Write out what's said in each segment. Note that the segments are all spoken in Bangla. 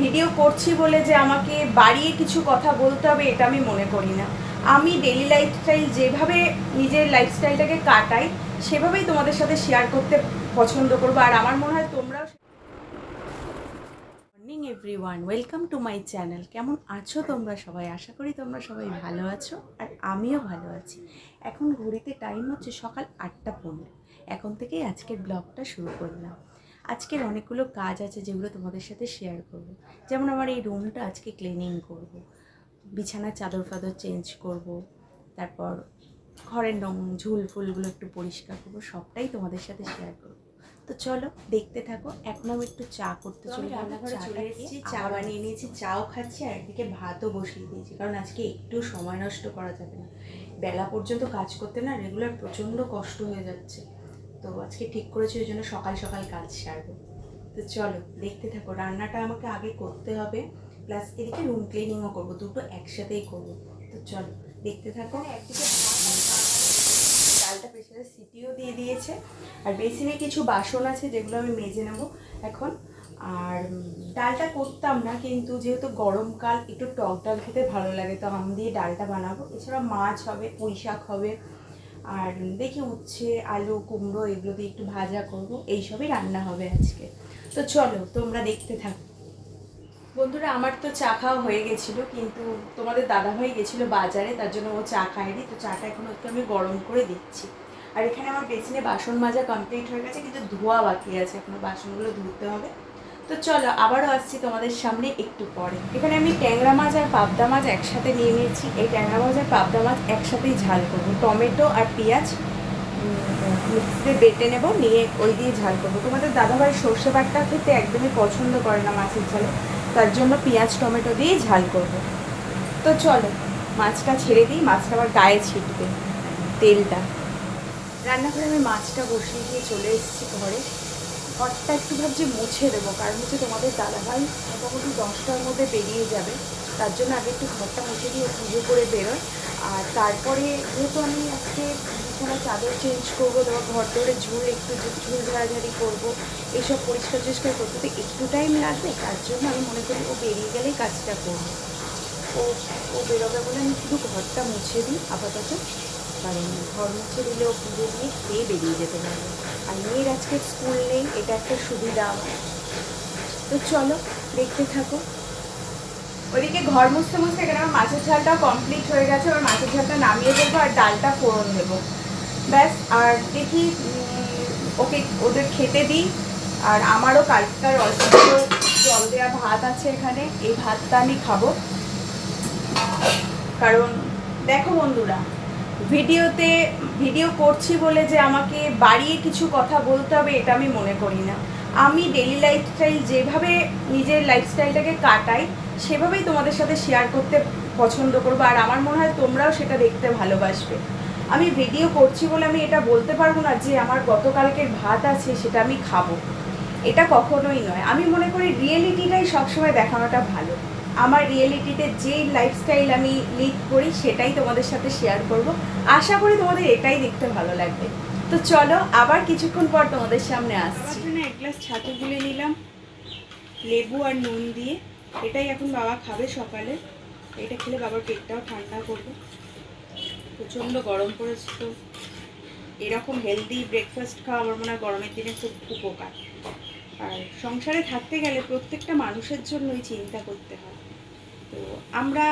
ভিডিও করছি বলে যে আমাকে বাড়িয়ে কিছু কথা বলতে হবে, এটা আমি মনে করি না। আমি ডেলি লাইফস্টাইল যেভাবে নিজের লাইফস্টাইলটাকে কাটাই, সেভাবেই তোমাদের সাথে শেয়ার করতে পছন্দ করব। আর আমার মনে হয় তোমরাও morning everyone welcome to my channel কেমন আছো তোমরা সবাই? আশা করি তোমরা সবাই ভালো আছো, আর আমিও ভালো আছি। এখন ঘড়িতে টাইম হচ্ছে সকাল আটটা পনেরো। এখন থেকেই আজকের ব্লগটা শুরু করলাম। আজকের অনেকগুলো কাজ আছে যেগুলো তোমাদের সাথে শেয়ার করব। যেমন আমার এই রুমটা আজকে ক্লিনিং করব। বিছানার চাদর ফাদর চেঞ্জ করব। তারপর ঘরের নম ঝুল ফুলগুলো একটু পরিষ্কার করব সবটাই তোমাদের সাথে শেয়ার করব। তো চলো দেখতে থাকো এখন আমি একটু চা করতে চলে রান্নাঘরে চলে এসেছি, চা চা বানিয়ে নিয়েছি চাও খাচ্ছি আর একদিকে ভাতও বসিয়ে দিয়েছি কারণ আজকে একটু সময় নষ্ট করা যাবে না। বেলা পর্যন্ত কাজ করতে না রেগুলার প্রচণ্ড কষ্ট হয়ে যাচ্ছে। তো আজকে ঠিক করেছি, ওই জন্য সকাল সকাল কাজ সারবো। তো চলো, দেখতে থাকো, রান্নাটা আমাকে আগে করতে হবে প্লাস এদিকে রুম ক্লিনিংও করব, দুটো একসাথেই করব। তো চলো, দেখতে থাকো। একদিকে ভাত ডালটা প্রেশারে সিটিও দিয়ে দিয়েছে। আর বেসিনে কিছু বাসন আছে, যেগুলো আমি মেজে নেব এখন। আর ডালটা করতাম না, কিন্তু যেহেতু গরমকাল একটু টক ডাল খেতে ভালো লাগে, তো আম দিয়ে ডালটা বানাবো। এছাড়া মাছ হবে পুঁই শাক হবে আর দেখি উচ্ছে, আলু, কুমড়ো এগুলো দিয়ে একটু ভাজা করব। এইসবই রান্না হবে আজকে। তো চলো, তোমরা দেখতে থাকো। বন্ধুরা, আমার তো চা খাওয়া হয়ে গেছিল, কিন্তু তোমাদের দাদা দাদাভাই গেছিল বাজারে, তার জন্য ও চা খায়নি। তো চাটা এখন ওকে আমি গরম করে দিচ্ছি। আর এখানে আমার বেসিনে বাসন মাজা কমপ্লিট হয়ে গেছে, কিন্তু ধোয়া বাকি আছে। এখনও বাসনগুলো ধুতে হবে। তো চলো, আবারও আসছি তোমাদের সামনে একটু পরে। এখানে আমি ট্যাংরা মাছ আর পাবদা মাছ একসাথে নিয়ে নিয়েছি। এই ট্যাংরা মাছ আর পাবদা মাছ একসাথেই ঝাল করব। টমেটো আর পেঁয়াজ মিক্সিতে বেটে নেব, নিয়ে ওই দিয়ে ঝাল করব। তোমাদের দাদাভাই সর্ষে বাটটা খেতে একদমই পছন্দ করে না মাছের ঝালে। তার জন্য পেঁয়াজ, টমেটো দিয়ে ঝাল করব। তো চলো, মাছটা ছেড়ে দিই। মাছটা আবার গায়ে ছিটবে, তেলটা। রান্নাঘরে আমি মাছটা বসিয়ে দিয়ে চলে এসেছি ঘরে। ঘরটা একটু ভাবছি মুছে দেবো, কারণ হচ্ছে তোমাদের দাদাভাই মোটামুটি দশটার মধ্যে বেরিয়ে যাবে। তার জন্য আগে একটু ঘরটা মুছে দিয়ে পুজো করে বেরোয় আর তারপরে যেহেতু আমি আজকে বিছানা চাদর চেঞ্জ করব তারপর ঘর ধরে ঝুল একটু ঝুল ঝাড়াঝাড়ি করব, এইসব পরিষ্কার টরিষ্কার করতে তো একটু টাইম লাগবে, তার জন্য আমি মনে করি ও বেরিয়ে গেলেই কাজটা করব। ও ও বেরোবে বলে আমি শুধু ঘরটা মুছে দিই, আপাতত। কারণ ঘর মুছে দিলে ও পুজো দিয়ে খেয়ে বেরিয়ে যেতে পারবে আর মেয়ের আজকে স্কুল নেই, এটা একটা সুবিধা। আমার তো চলো, দেখতে থাকো। ওইদিকে ঘর মুছতে মুছতে এখানে আমার মাছের ঝালটা কমপ্লিট হয়ে গেছে, এবার মাছের ঝালটা নামিয়ে দেবো আর ডালটা ফোড়ন দেবো। ব্যাস, আর দেখি ওকে, ওদের খেতে দিই। আর আমারও কালকার অল্প জল দেওয়া ভাত আছে এখানে, এই ভাতটা আমি খাব। কারণ, দেখো বন্ধুরা ভিডিওতে, ভিডিও করছি বলে যে আমাকে বাড়িয়ে কিছু কথা বলতে হবে, এটা আমি মনে করি না। আমি ডেলি লাইফস্টাইল যেভাবে নিজের লাইফস্টাইলটাকে কাটাই, সেভাবেই তোমাদের সাথে শেয়ার করতে পছন্দ করব। আর আমার মনে হয় তোমরাও সেটা দেখতে ভালোবাসবে। আমি ভিডিও করছি বলে আমি এটা বলতে পারব না যে আমার গতকালকের ভাত আছে, সেটা আমি খাব। এটা কখনোই নয়। আমি মনে করি রিয়েলিটিটাই সবসময় দেখানোটা ভালো। আমার রিয়েলিটিতে যে লাইফস্টাইল আমি লিড করি, সেটাই তোমাদের সাথে শেয়ার করব। আশা করি তোমাদের এটাই দেখতে ভালো লাগবে। তো চলো, আবার কিছুক্ষণ পর তোমাদের সামনে আসছি। এক গ্লাস ছাতু গুলে নিলাম, লেবু আর নুন দিয়ে। এটাই এখন বাবা খাবে সকালে। এটা খেলে বাবার পেটটাও ঠান্ডা করবে। প্রচণ্ড গরম পড়েছে তো। এরকম হেলদি ব্রেকফাস্ট খাওয়া আমার মনে হয় গরমের দিনে খুব উপকার। আর সংসারে থাকতে গেলে প্রত্যেকটা মানুষের জন্যই চিন্তা করতে হয়। তো আমরা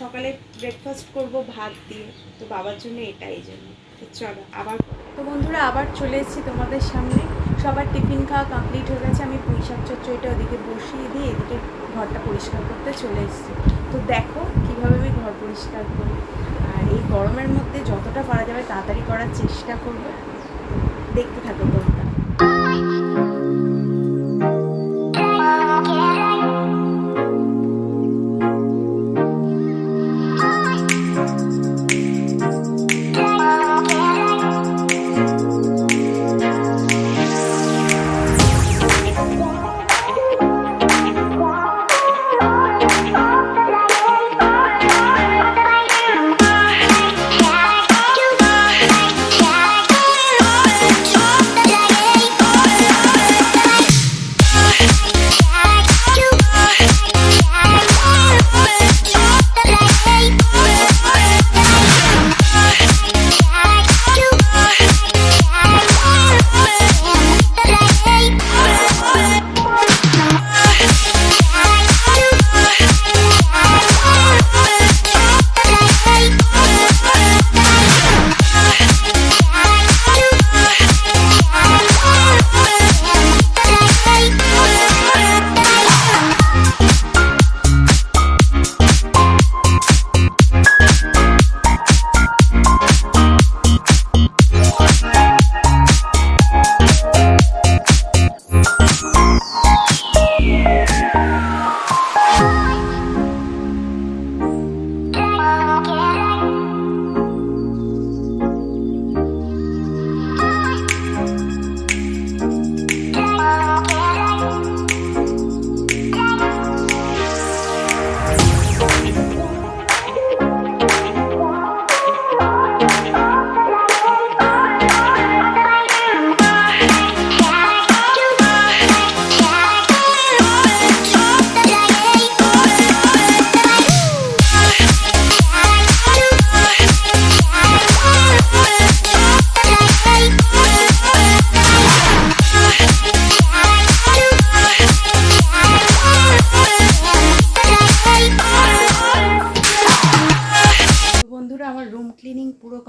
সকালে ব্রেকফাস্ট করব ভাত দিয়ে। তো বাবার জন্য এটাই জন্য। তো চলো আবার তো বন্ধুরা আবার চলে এসেছি তোমাদের সামনে। সবার টিফিন খাওয়া কমপ্লিট হয়ে গেছে। আমি পুঁই শাক চচ্চড়িটা ওদিকে বসিয়ে দিয়ে এদিকে ঘরটা পরিষ্কার করতে চলে এসেছি। তো দেখো কীভাবে আমি ঘর পরিষ্কার করি। আর এই গরমের মধ্যে যতটা পারা যাবে তাড়াতাড়ি করার চেষ্টা করব। দেখতে থাকো তোমরা।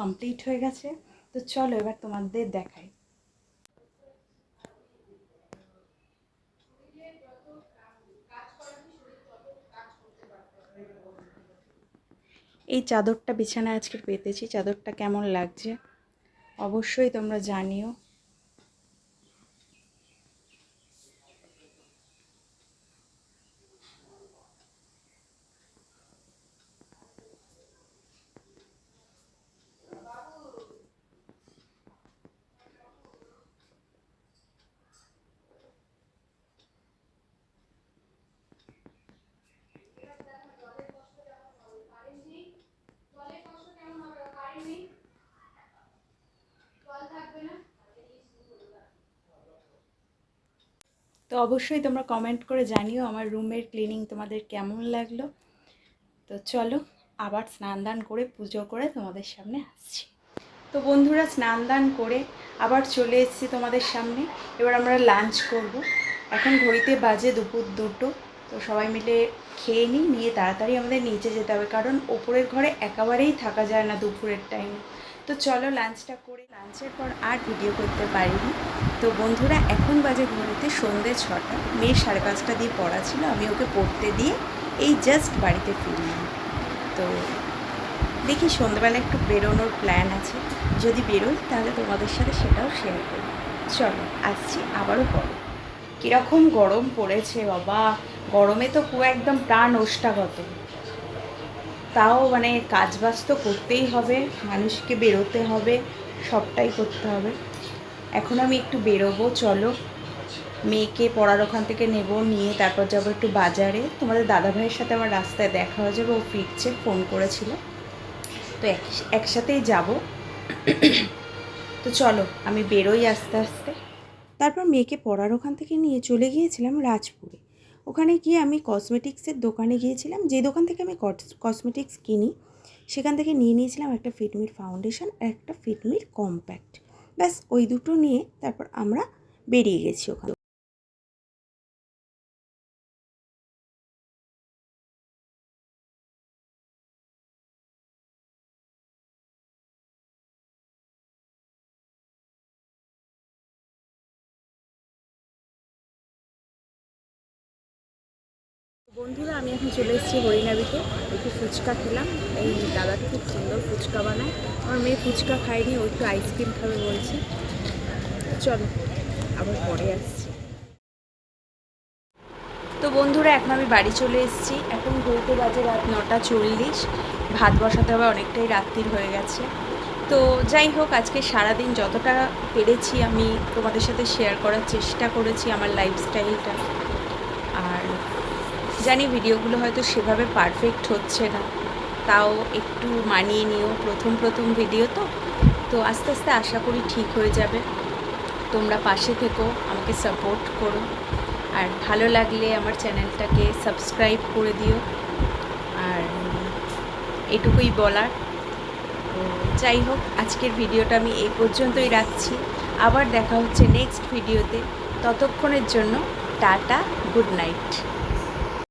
কমপ্লিট হয়ে গেছে। তো চলো এবার তোমাদের দেখাই। এই চাদরটা বিছানায় আজকে পেতেছি। চাদরটা কেমন লাগছে? অবশ্যই তোমরা জানিও। তো অবশ্যই তোমরা কমেন্ট করে জানিও আমার রুমের ক্লিনিং তোমাদের কেমন লাগল। তো চলো আবার স্নান দান করে পুজো করে তোমাদের সামনে আসছি। তো বন্ধুরা স্নান দান করে আবার চলে এসেছি তোমাদের সামনে। এবার আমরা লাঞ্চ করব। এখন ঘড়িতে বাজে দুপুর দুটো। তো সবাই মিলে খেয়ে নিই, নিয়ে তাড়াতাড়ি আমাদের নিচে যেতে হবে। কারণ ওপরের ঘরে একেবারেই থাকা যায় না দুপুরের টাইমে তো চলো লাঞ্চটা করে। লাঞ্চের পর আর ভিডিও করতে পারিনি। তো বন্ধুরা, এখন বাজে ঘড়িতে সন্ধ্যে ছটা। মেয়ে সাড়ে পাঁচটা দিয়ে পড়া ছিল, আমি ওকে পড়তে দিয়ে এই জাস্ট বাড়িতে ফিরলাম। তো দেখি সন্ধ্যেবেলা একটু বেরোনোর প্ল্যান আছে। যদি বেরোই, তাহলে তোমাদের সাথে সেটাও শেয়ার করি চলো, আসছি আবারও পরে কীরকম গরম পড়েছে, বাবা! গরমে তো পুরো একদম প্রাণ ওষ্ঠাগত। তাও মানে কাজ বাজ তো করতেই হবে, মানুষকে বেরোতে হবে, সবটাই করতে হবে। এখন আমি একটু বেরোবো, চলো। মেয়েকে পড়ার ওখান থেকে নেব, নিয়ে তারপর যাব একটু বাজারে। তোমাদের দাদা ভাইয়ের সাথে আমার রাস্তায় দেখা হয়ে যাবে, ও ফিরছে, ফোন করেছিল। তো একসাথেই যাব। তো চলো, আমি বেরোই আস্তে আস্তে। তারপর মেয়েকে পড়ার ওখান থেকে নিয়ে চলে গিয়েছিলাম রাজপুরে। ওখানে গিয়ে আমি কসমেটিক্সের দোকানে গিয়েছিলাম। যে দোকান থেকে আমি কসমেটিক্স কিনি, সেখান থেকে নিয়ে নিয়েছিলাম একটা ফিটমির ফাউন্ডেশন আর একটা ফিটমির কম্প্যাক্ট ব্যাস, ওই দুটো নিয়ে তারপর আমরা বেরিয়ে গেছি ওখানে বন্ধুরা, আমি এখন চলে এসেছি হরিনাবিতে একটু ফুচকা খেলাম। এই দাদাটা খুব সুন্দর ফুচকা বানায়। আমার মেয়ে ফুচকা খায়নি, ও একটু আইসক্রিম খাবে বলছে। চলো, আবার পরে আসছি। তো বন্ধুরা, এখন আমি বাড়ি চলে এসেছি। এখন ঘুরতে বাজে রাত নটা চল্লিশ। ভাত বসাতে হবে, অনেকটাই রাত্রির হয়ে গেছে। তো যাই হোক, আজকে সারাদিন যতটা পেরেছি আমি তোমাদের সাথে শেয়ার করার চেষ্টা করেছি আমার লাইফস্টাইলটা জানি ভিডিওগুলো হয়তো সেভাবে পারফেক্ট হচ্ছে না। তাও একটু মানিয়ে নিও, প্রথম প্রথম ভিডিও তো। তো আস্তে আস্তে আশা করি ঠিক হয়ে যাবে। তোমরা পাশে থেকো, আমাকে সাপোর্ট করো। আর ভালো লাগলে আমার চ্যানেলটাকে সাবস্ক্রাইব করে দিও। আর এটুকুই বলার। যাই হোক, আজকের ভিডিওটা আমি এই পর্যন্তই রাখছি। আবার দেখা হচ্ছে নেক্সট ভিডিওতে ততক্ষণের জন্য টাটা গুড নাইট